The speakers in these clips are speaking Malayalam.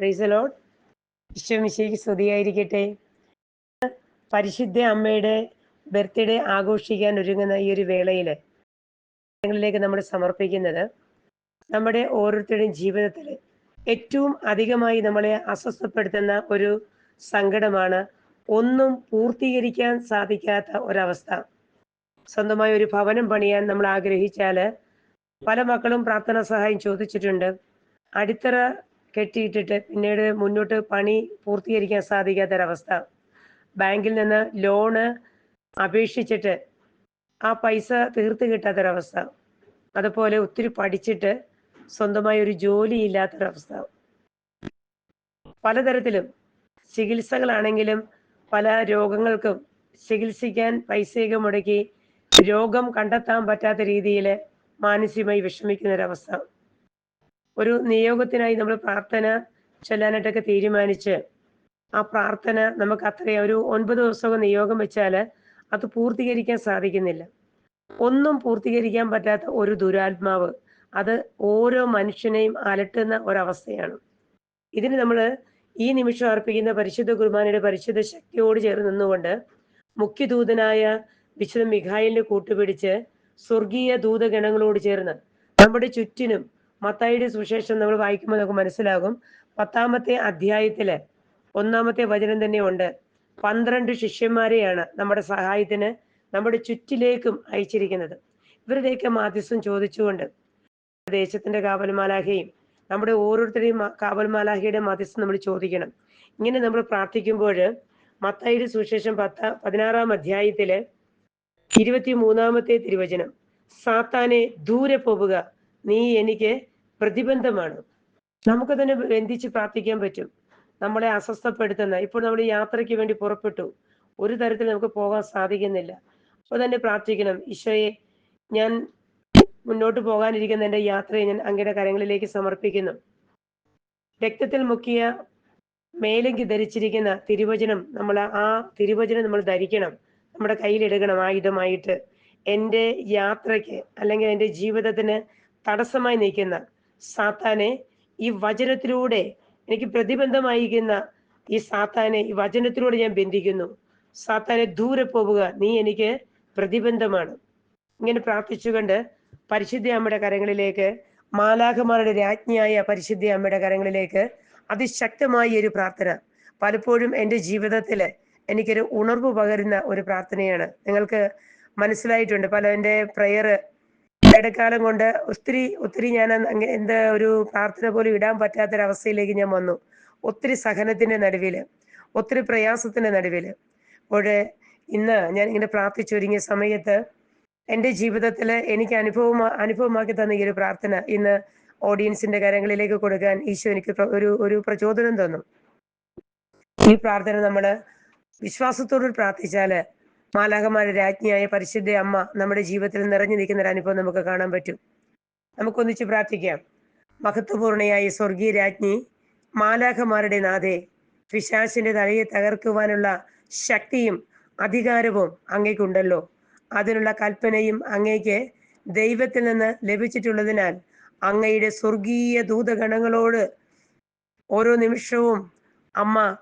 പ്രൈസലോഡ് വിശ്വമിശേക്ക് സ്തുതിയായിരിക്കട്ടെ. പരിശുദ്ധ അമ്മയുടെ ബർത്ത്ഡേ ആഘോഷിക്കാൻ ഒരുങ്ങുന്ന ഈ ഒരു വേളയിൽ ങ്ങളിലേക്ക് നമ്മൾ സമർപ്പിക്കുന്നത് നമ്മുടെ ഓരോരുത്തരുടെയും ജീവിതത്തിൽ ഏറ്റവും അധികമായി നമ്മളെ അസ്വസ്ഥപ്പെടുത്തുന്ന ഒരു സങ്കടമാണ് ഒന്നും പൂർത്തീകരിക്കാൻ സാധിക്കാത്ത ഒരവസ്ഥ. സ്വന്തമായ ഒരു ഭവനം പണിയാൻ നമ്മൾ ആഗ്രഹിച്ചാൽ പല മക്കളും പ്രാർത്ഥനാ സഹായം ചോദിച്ചിട്ടുണ്ട്. അടിത്തറ കെട്ടിയിട്ടിട്ട് പിന്നീട് മുന്നോട്ട് പണി പൂർത്തീകരിക്കാൻ സാധിക്കാത്തൊരവസ്ഥ. ബാങ്കിൽ നിന്ന് ലോണ് അപേക്ഷിച്ചിട്ട് ആ പൈസ തീർത്ത് കിട്ടാത്തൊരവസ്ഥ. അതുപോലെ ഒത്തിരി പഠിച്ചിട്ട് സ്വന്തമായി ഒരു ജോലി ഇല്ലാത്തൊരവസ്ഥ പലതരത്തിലും ചികിത്സകളാണെങ്കിലും പല രോഗങ്ങൾക്കും ചികിത്സിക്കാൻ പൈസയൊക്കെ മുടക്കി രോഗം കണ്ടെത്താൻ പറ്റാത്ത രീതിയിൽ മാനസികമായി വിഷമിക്കുന്ന ഒരവസ്ഥ ഒരു നിയോഗത്തിനായി നമ്മൾ പ്രാർത്ഥന ചൊല്ലാനായിട്ടൊക്കെ തീരുമാനിച്ച് ആ പ്രാർത്ഥന നമുക്ക് അത്രയും ഒരു ഒൻപത് ദിവസമൊക്കെ നിയോഗം വെച്ചാൽ അത് പൂർത്തീകരിക്കാൻ സാധിക്കുന്നില്ല. ഒന്നും പൂർത്തീകരിക്കാൻ പറ്റാത്ത ഒരു ദുരാത്മാവ് അത് ഓരോ മനുഷ്യനെയും അലട്ടുന്ന ഒരവസ്ഥയാണ്. ഇതിന് നമ്മൾ ഈ നിമിഷം അർപ്പിക്കുന്ന പരിശുദ്ധ കുർബാനയുടെ പരിശുദ്ധ ശക്തിയോട് ചേർന്ന് നിന്നുകൊണ്ട് മുഖ്യദൂതനായ വിശുദ്ധ മിഖായിലിനെ കൂട്ടുപിടിച്ച് സ്വർഗീയ ദൂതഗണങ്ങളോട് ചേർന്ന് നമ്മുടെ ചുറ്റിനും മത്തായിയുടെ സുവിശേഷം നമ്മൾ വായിക്കുമ്പോൾ നമുക്ക് മനസ്സിലാകും. പത്താമത്തെ അധ്യായത്തിൽ ഒന്നാമത്തെ വചനം തന്നെ ഉണ്ട് പന്ത്രണ്ട് ശിഷ്യന്മാരെയാണ് നമ്മുടെ സഹായത്തിന് നമ്മുടെ ചുറ്റിലേക്കും അയച്ചിരിക്കുന്നത്. ഇവരുടെയൊക്കെ മാധ്യസ്ഥം ചോദിച്ചുകൊണ്ട് ദേശത്തിന്റെ കാവൽമാലാഹയും നമ്മുടെ ഓരോരുത്തരുടെയും കാവൽമാലാഹയുടെ മാധ്യസ്ഥം നമ്മൾ ചോദിക്കണം. ഇങ്ങനെ നമ്മൾ പ്രാർത്ഥിക്കുമ്പോൾ മത്തായിയുടെ സുവിശേഷം പത്ത പതിനാറാം അധ്യായത്തിൽ ഇരുപത്തി മൂന്നാമത്തെ തിരുവചനം സാത്താനെ ദൂരെ പോവുക നീ എനിക്ക് പ്രതിബന്ധമാണ്. നമുക്ക് തന്നെ ബന്ധിച്ച് പ്രാർത്ഥിക്കാൻ പറ്റും. നമ്മളെ അസ്വസ്ഥപ്പെടുത്തുന്ന ഇപ്പോൾ നമ്മൾ യാത്രയ്ക്ക് വേണ്ടി പുറപ്പെട്ടു. ഒരു തരത്തിൽ നമുക്ക് പോകാൻ സാധിക്കുന്നില്ല. അപ്പോൾ തന്നെ പ്രാർത്ഥിക്കണം ഈശോയെ ഞാൻ മുന്നോട്ട് പോകാനിരിക്കുന്ന എന്റെ യാത്രയെ ഞാൻ അങ്ങയുടെ കരങ്ങളിലേക്ക് സമർപ്പിക്കുന്നു. രക്തത്തിൽ മുക്കിയ മേലെങ്കി ധരിച്ചിരിക്കുന്ന തിരുവചനം നമ്മൾ ആ തിരുവചനം നമ്മൾ ധരിക്കണം. നമ്മുടെ കയ്യിലെടുക്കണം ആയുധമായിട്ട്. എന്റെ യാത്രയ്ക്ക് അല്ലെങ്കിൽ എന്റെ ജീവിതത്തിന് തടസ്സമായി നിൽക്കുന്ന സാത്താനെ ഈ വചനത്തിലൂടെ എനിക്ക് പ്രതിബന്ധമായിരിക്കുന്ന ഈ സാത്താനെ ഈ വചനത്തിലൂടെ ഞാൻ ബന്ധിക്കുന്നു. സാത്താനെ ദൂരെ പോവുക നീ എനിക്ക് പ്രതിബന്ധമാണ്. ഇങ്ങനെ പ്രാർത്ഥിച്ചുകൊണ്ട് പരിശുദ്ധ അമ്മയുടെ കരങ്ങളിലേക്ക് മാലാഖമാരുടെ രാജ്ഞിയായ പരിശുദ്ധ അമ്മയുടെ കരങ്ങളിലേക്ക് അതിശക്തമായ ഒരു പ്രാർത്ഥന. പലപ്പോഴും എന്റെ ജീവിതത്തിൽ എനിക്കൊരു ഉണർവ് പകരുന്ന ഒരു പ്രാർത്ഥനയാണ്. നിങ്ങൾക്ക് മനസ്സിലായിട്ടുണ്ട് പല എന്റെ പ്രയർ ഇടക്കാലം കൊണ്ട് ഒത്തിരി ഒത്തിരി ഞാൻ എന്താ ഒരു പ്രാർത്ഥന പോലും ഇടാൻ പറ്റാത്തൊരവസ്ഥയിലേക്ക് ഞാൻ വന്നു. ഒത്തിരി സഹനത്തിന്റെ നടുവിൽ ഒത്തിരി പ്രയാസത്തിന്റെ നടുവിൽ അപ്പോൾ ഇന്ന് ഞാൻ ഇങ്ങനെ പ്രാർത്ഥിച്ചൊരുങ്ങിയ സമയത്ത് എന്റെ ജീവിതത്തിൽ എനിക്ക് അനുഭവം അനുഭവമാക്കി തന്ന ഈ ഒരു പ്രാർത്ഥന ഇന്ന് ഓഡിയൻസിന്റെ കാര്യങ്ങളിലേക്ക് കൊടുക്കാൻ ഈശോ എനിക്ക് ഒരു ഒരു പ്രചോദനം തന്നു. ഈ പ്രാർത്ഥന നമ്മൾ വിശ്വാസത്തോട് പ്രാർത്ഥിച്ചാൽ മാലാകമാരുടെ രാജ്ഞിയായ പരിശുദ്ധ അമ്മ നമ്മുടെ ജീവിതത്തിൽ നിറഞ്ഞു നിൽക്കുന്ന ഒരു അനുഭവം നമുക്ക് കാണാൻ പറ്റും. നമുക്കൊന്നിച്ച് പ്രാർത്ഥിക്കാം. മഹത്വപൂർണയായ സ്വർഗീയ രാജ്ഞി മാലാഖമാരുടെ നാഥേ പിശാസിന്റെ തലയെ തകർക്കുവാനുള്ള ശക്തിയും അധികാരവും അങ്ങേക്കുണ്ടല്ലോ. അതിനുള്ള കൽപ്പനയും അങ്ങേക്ക് ദൈവത്തിൽ നിന്ന് ലഭിച്ചിട്ടുള്ളതിനാൽ അങ്ങയുടെ സ്വർഗീയ ദൂതഗണങ്ങളോട് ഓരോ നിമിഷവും അമ്മ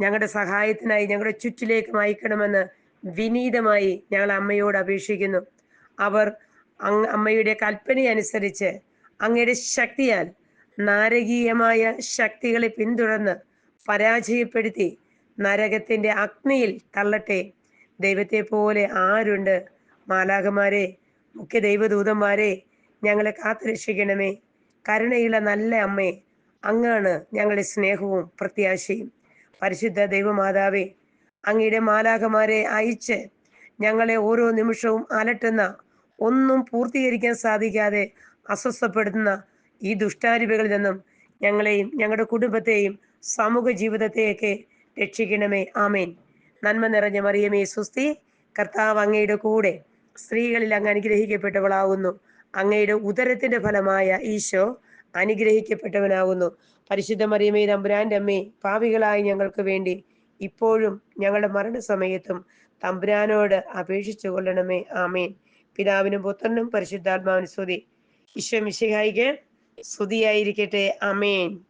ഞങ്ങളുടെ സഹായത്തിനായി ഞങ്ങളുടെ ചുറ്റിലേക്ക് അയക്കണമെന്ന് വിനീതമായി ഞങ്ങൾ അമ്മയോട് അപേക്ഷിക്കുന്നു. അവർ അമ്മയുടെ കൽപ്പനയനുസരിച്ച് അങ്ങയുടെ ശക്തിയാൽ നാരകീയമായ ശക്തികളെ പിന്തുടർന്ന് പരാജയപ്പെടുത്തി നരകത്തിന്റെ അഗ്നിയിൽ തള്ളട്ടെ. ദൈവത്തെ പോലെ ആരുണ്ട്? മാലാകമാരെ മുഖ്യ ദൈവദൂതന്മാരെ ഞങ്ങളെ കാത്തുരക്ഷിക്കണമേ. കരുണയുള്ള നല്ല അമ്മേ അങ്ങാണ് ഞങ്ങളുടെ സ്നേഹവും പ്രത്യാശയും. പരിശുദ്ധ ദൈവമാതാവേ അങ്ങയുടെ മാലാഖമാരെ അയച്ച് ഞങ്ങളെ ഓരോ നിമിഷവും അലട്ടുന്ന ഒന്നും പൂർത്തീകരിക്കാൻ സാധിക്കാതെ അസ്വസ്ഥപ്പെടുത്തുന്ന ഈ ദുഷ്ടാരൂപികളിൽ നിന്നും ഞങ്ങളെയും ഞങ്ങളുടെ കുടുംബത്തെയും സമൂഹ ജീവിതത്തെയൊക്കെ രക്ഷിക്കണമേ. ആമേൻ. നന്മ നിറഞ്ഞ മറിയമേ സുസ്തി. കർത്താവ് അങ്ങയുടെ കൂടെ സ്ത്രീകളിൽ അങ്ങ് അനുഗ്രഹിക്കപ്പെട്ടവളാകുന്നു. അങ്ങയുടെ ഉദരത്തിന്റെ ഫലമായ ഈശോ അനുഗ്രഹിക്കപ്പെട്ടവനാകുന്നു. പരിശുദ്ധ മറിയമേ തമ്പുരാന്റെ അമ്മേ പാപികളായ ഞങ്ങൾക്ക് വേണ്ടി ഇപ്പോഴും ഞങ്ങളുടെ മരണസമയത്തും തമ്പുരാനോട് അപേക്ഷിച്ചു കൊള്ളണമേ. ആമേൻ. പിതാവിനും പുത്രനും പരിശുദ്ധാത്മാവിനും സ്തുതി. ഈശോ മിശിഹായിക്ക് സ്തുതിയായിരിക്കട്ടെ. ആമേൻ.